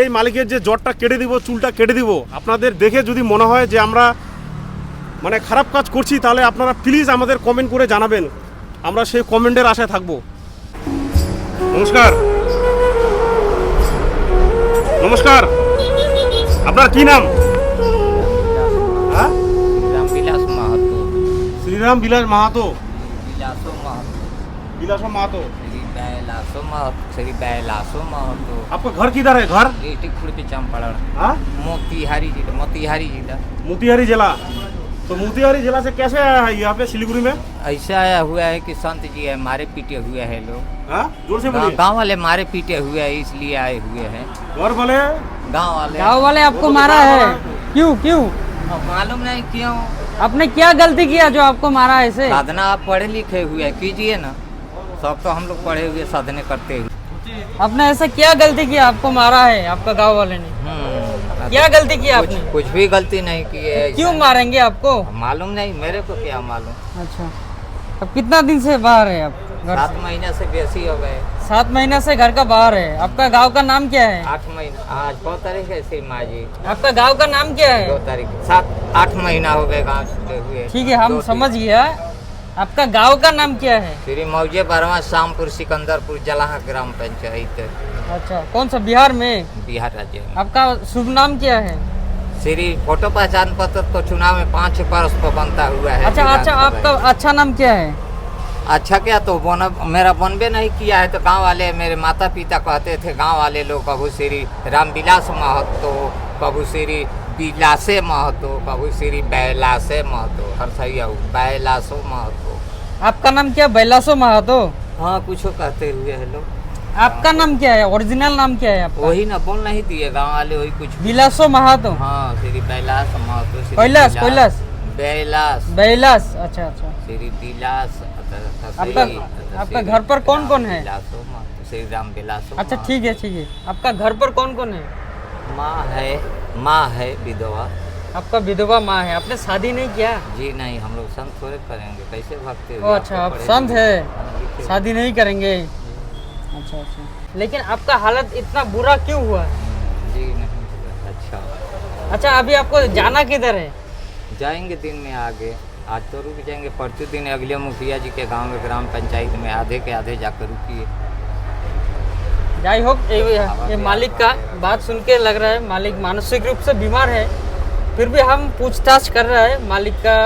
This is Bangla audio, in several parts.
এই মালিকের যে জ্বরটা কেটে দিব চুলটা কেটে দিব আপনাদের দেখে যদি মনে হয় যে আমরা মানে খারাপ কাজ করছি তাহলে আপনারা প্লিজ আমাদের কমেন্ট করে জানাবেন। আমরা সেই কমেন্টের আশায় থাকব। নমস্কার। নমস্কার। আপনার কি নাম? মাহাতো। শ্রীরাম বিলাস মাহাতো। বিলাসো মাহাতো। বিলাস মাহাতো। आपका घर किधर है? घर? चंपारण। हाँ? मोतिहारी जिला मोतिहारी जिला। मोतिहारी जिला। तो मोतिहारी जिला से कैसे आया है यहाँ पे सिलीगुड़ी में? ऐसा आया हुआ है कि संत जी है मारे पीटे हुए हैं लोग। हाँ? ज़ोर से बोलिए। गाँव वाले मारे पीटे हुए हैं इसलिए आए हुए हैं। घर वाले? गाँव वाले। गाँव वाले आपको तो मारा है। क्यों क्यों? मालूम नहीं क्यों। आपने क्या गलती किया जो आपको मारा ऐसे साधना आप पढ़े लिखे हुए कीजिए ना। सब तो हम लोग पढ़े हुए साधने करते हुए आपने ऐसा क्या गलती किया आपको मारा है आपका गाँव वाले ने। हम्म, क्या गलती किया कुछ आपने? कुछ कुछ भी गलती नहीं की है क्यों मारेंगे आपको? मालूम नहीं मेरे को क्या मालूम। अच्छा। अब कितना दिन से बाहर है आप सात? महीने से बेसी हो गए। सात महीना से घर का बाहर है। आपका गाँव का नाम क्या है? आठ महीना आज बहुत तारीख है श्री माँ जी। आपका गाँव का नाम क्या है? दो तारीख सात आठ महीना हो गए गाँव छूटे हुए। ठीक है हम समझ गया। आपका गाँव का नाम क्या है? श्री मौजे बरवा शामपुर सिकंदरपुर जलाहा ग्राम पंचायत। अच्छा कौन सा बिहार में? बिहार राज्य में। आपका शुभ नाम क्या है? श्री फ़ोटो पहचान पत्र तो चुनाव में पाँच वर्ष पर बनता हुआ है अच्छा अच्छा आपका अच्छा नाम क्या है? अच्छा क्या तो बन मेरा बनबे नहीं किया है तो गाँव वाले मेरे माता पिता कहते थे गाँव वाले लोग कभू श्री रामविलास महतो कभू श्री बिलासे महतो कभू श्री बैलासे महतो हर सही है बैलासो महतो आपका नाम क्या बैलासो महतो हाँ कुछ कहते हुए है लोग। आपका नाम क्या है? ओरिजिनल नाम क्या है आपका? वही ना बोल नहीं दिए गाँव वाले वही कुछ बिलासो महातो हाँ श्री बैलास महतो कैलाश, कैलाश। बैलास। बैलास अच्छा अच्छा। श्री बिलास आपका- आपका घर पर कौन कौन है? श्री राम बिलासो अच्छा ठीक है ठीक है। आपका घर पर कौन कौन है? माँ है। माँ है विधवा। आपका विधवा माँ है आपने शादी नहीं किया? जी नहीं हम लोग संत थोड़े करेंगे कैसे भगते ओ अच्छा आप संत है। शादी नहीं करेंगे। अच्छा अच्छा। लेकिन आपका हालत इतना बुरा क्यों हुआ? जी नहीं अच्छा। अच्छा अभी आपको जाना किधर है? जाएँगे दिन में आगे आज तो रुक जाएँगे परसों दिन अगले मुखिया जी के गाँव में ग्राम पंचायत में आधे के आधे जाकर रुकिए। যাই হোক এই ये मालिक का बात सुन के लग रहा है मालिक मानसिक रूप से बीमार है फिर भी हम पूछताछ कर रहे हैं मालिक का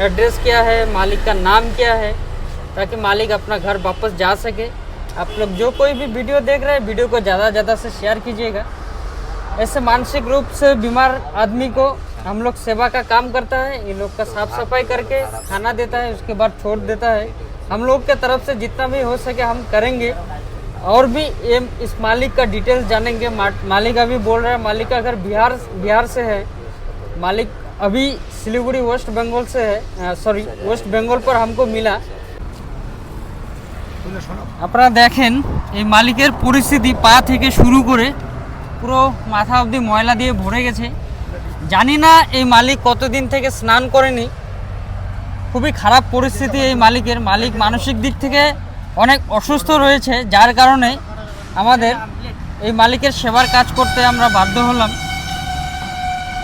एड्रेस क्या है मालिक का नाम क्या है ताकि मालिक अपना घर वापस जा सके आप लोग जो कोई भी वीडियो देख रहे हैं वीडियो को ज़्यादा ज़्यादा से शेयर कीजिएगा ऐसे मानसिक रूप से बीमार आदमी को हम लोग सेवा का काम करता है ये लोग का साफ सफाई करके खाना देता है उसके बाद छोड़ देता है हम लोग के तरफ से जितना भी हो सके हम करेंगे और भी ये इस मालिक का डिटेल्स जानेंगे मा- मालिक अभी बोल रहा है मालिक का घर बिहार बिहार से है मालिक अभी सिलीगुड़ी वेस्ट बंगाल से है सॉरी वेस्ट बंगाल पर हमको मिला আপনারা দেখেন এই মালিকের পরিস্থিতি পা থেকে শুরু করে পুরো মাথা অবধি ময়লা দিয়ে ভরে গেছে জানি না এই মালিক কতদিন থেকে স্নান করেনি খুবই খারাপ পরিস্থিতি এই মালিকের মালিক মানসিক দিক থেকে অনেক অসুস্থ রয়েছে, যার কারণে আমাদের এই মালিকের সেবার কাজ করতে আমরা বাধ্য হলাম।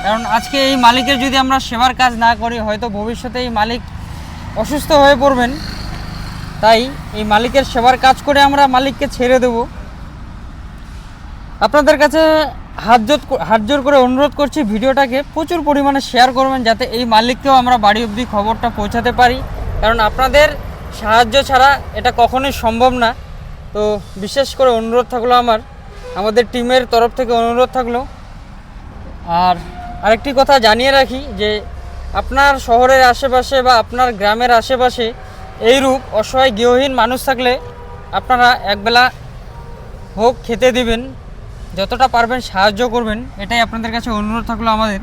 কারণ আজকে এই মালিকের যদি আমরা সেবার কাজ না করি, হয়তো ভবিষ্যতে এই মালিক অসুস্থ হয়ে পড়বেন। তাই এই মালিকের সেবার কাজ করে আমরা মালিককে ছেড়ে দেব। আপনাদের কাছে হাত জোর হাত জোর করে অনুরোধ করছি, ভিডিওটাকে প্রচুর পরিমাণে শেয়ার করবেন, যাতে এই মালিককেও আমরা বাড়ি অবধি খবরটা পৌঁছাতে পারি। কারণ আপনাদের সাহায্য ছাড়া এটা কখনোই সম্ভব না। তো বিশেষ করে অনুরোধ থাকল আমার, আমাদের টিমের তরফ থেকে অনুরোধ থাকল। আর আরেকটি কথা জানিয়ে রাখি যে, আপনার শহরের আশেপাশে বা আপনার গ্রামের আশেপাশে এইরূপ অসহায় গৃহহীন মানুষ থাকলে আপনারা একবেলা হোক খেতে দিবেন, যতটা পারবেন সাহায্য করবেন, এটাই আপনাদের কাছে অনুরোধ থাকল আমাদের।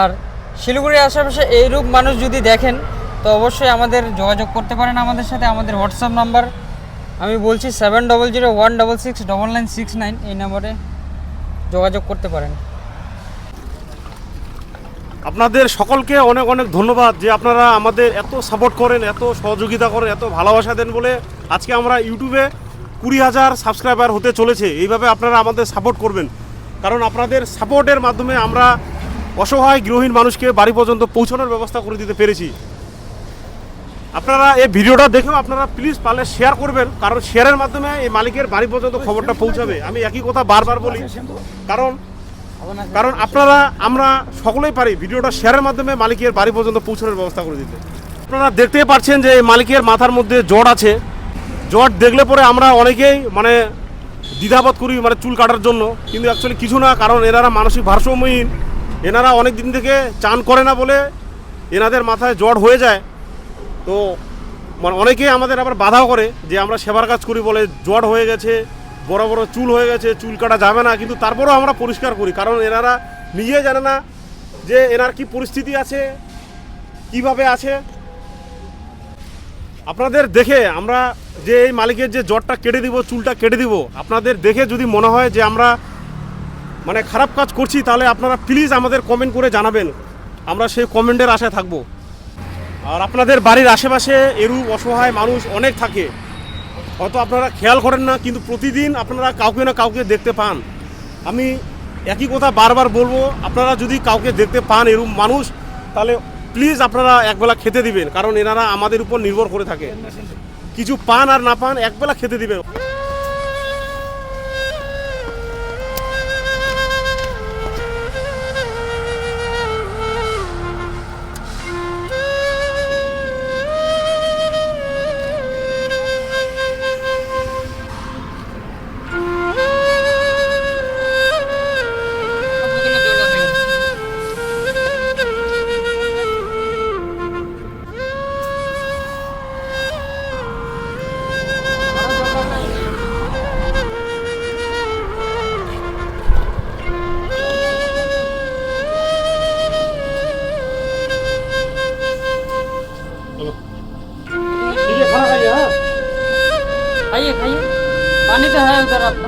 আর শিলিগুড়ির আশেপাশে এইরূপ মানুষ যদি দেখেন তো অবশ্যই আমাদের যোগাযোগ করতে পারেন আমাদের সাথে, আমাদের হোয়াটসঅ্যাপ নাম্বার আমি বলছি seven double zero one double six double nine six nine এই নম্বরে যোগাযোগ করতে পারেন। আপনাদের সকলকে অনেক অনেক ধন্যবাদ যে আপনারা আমাদের এত সাপোর্ট করেন, এত সহযোগিতা করেন, এত ভালোবাসা দেন বলে আজকে আমরা ইউটিউবে কুড়ি হাজার সাবস্ক্রাইবার হতে চলেছে। এইভাবে আপনারা আমাদের সাপোর্ট করবেন। কারণ আপনাদের সাপোর্টের মাধ্যমে আমরা অসহায় গৃহহীন মানুষকে বাড়ি পর্যন্ত পৌঁছানোর ব্যবস্থা করে দিতে পেরেছি। আপনারা এই ভিডিওটা দেখেও আপনারা প্লিজ পারলে শেয়ার করবেন, কারণ শেয়ারের মাধ্যমে এই মালিকের বাড়ি পর্যন্ত খবরটা পৌঁছাবে। আমি একই কথা বারবার বলি, কারণ কারণ আপনারা, আমরা সকলেই পারি ভিডিওটা শেয়ারের মাধ্যমে মালিকের বাড়ি পর্যন্ত পৌঁছানোর ব্যবস্থা করে দিতে। আপনারা দেখতেই পাচ্ছেন যে এই মালিকের মাথার মধ্যে জ্বর আছে। জ্বর দেখলে পরে আমরা অনেকেই মানে দ্বিধাবোধ করি মানে চুল কাটার জন্য। কিন্তু অ্যাকচুয়ালি কিছু না, কারণ এনারা মানসিক ভারসাম্যহীন। এনারা অনেক দিন থেকে চান করে না বলে এনাদের মাথায় জ্বর হয়ে যায়। তো মানে অনেকেই আমাদের আবার বাধাও করে যে আমরা সেবার কাজ করি বলে জ্বর হয়ে গেছে, বড় বড় চুল হয়ে গেছে, চুল কাটা যাবে না, কিন্তু তারপরেও আমরা পরিষ্কার করি। কারণ এনারা নিজে জানে না যে এনার কি পরিস্থিতি আছে, কীভাবে আছে। আপনাদের দেখে আমরা যে এই মালিকের যে জ্বরটা কেটে দিব, চুলটা কেটে দিব, আপনাদের দেখে যদি মনে হয় যে আমরা মানে খারাপ কাজ করছি, তাহলে আপনারা প্লিজ আমাদের কমেন্ট করে জানাবেন। আমরা সেই কমেন্টের আশায় থাকব। আর আপনাদের বাড়ির আশেপাশে এরূপ অসহায় মানুষ অনেক থাকে। হয়তো আপনারা খেয়াল করেন না, কিন্তু প্রতিদিন আপনারা কাউকে না কাউকে দেখতে পান। আমি একই কথা বারবার বলব, আপনারা যদি কাউকে দেখতে পান এরূপ মানুষ, তাহলে প্লিজ আপনারা একবেলা খেতে দিবেন, কারণ এনারা আমাদের উপর নির্ভর করে থাকে। কিছু পান আর না পান একবেলা খেতে দিবেন। হ্যাঁ, হয়ে বেড়াত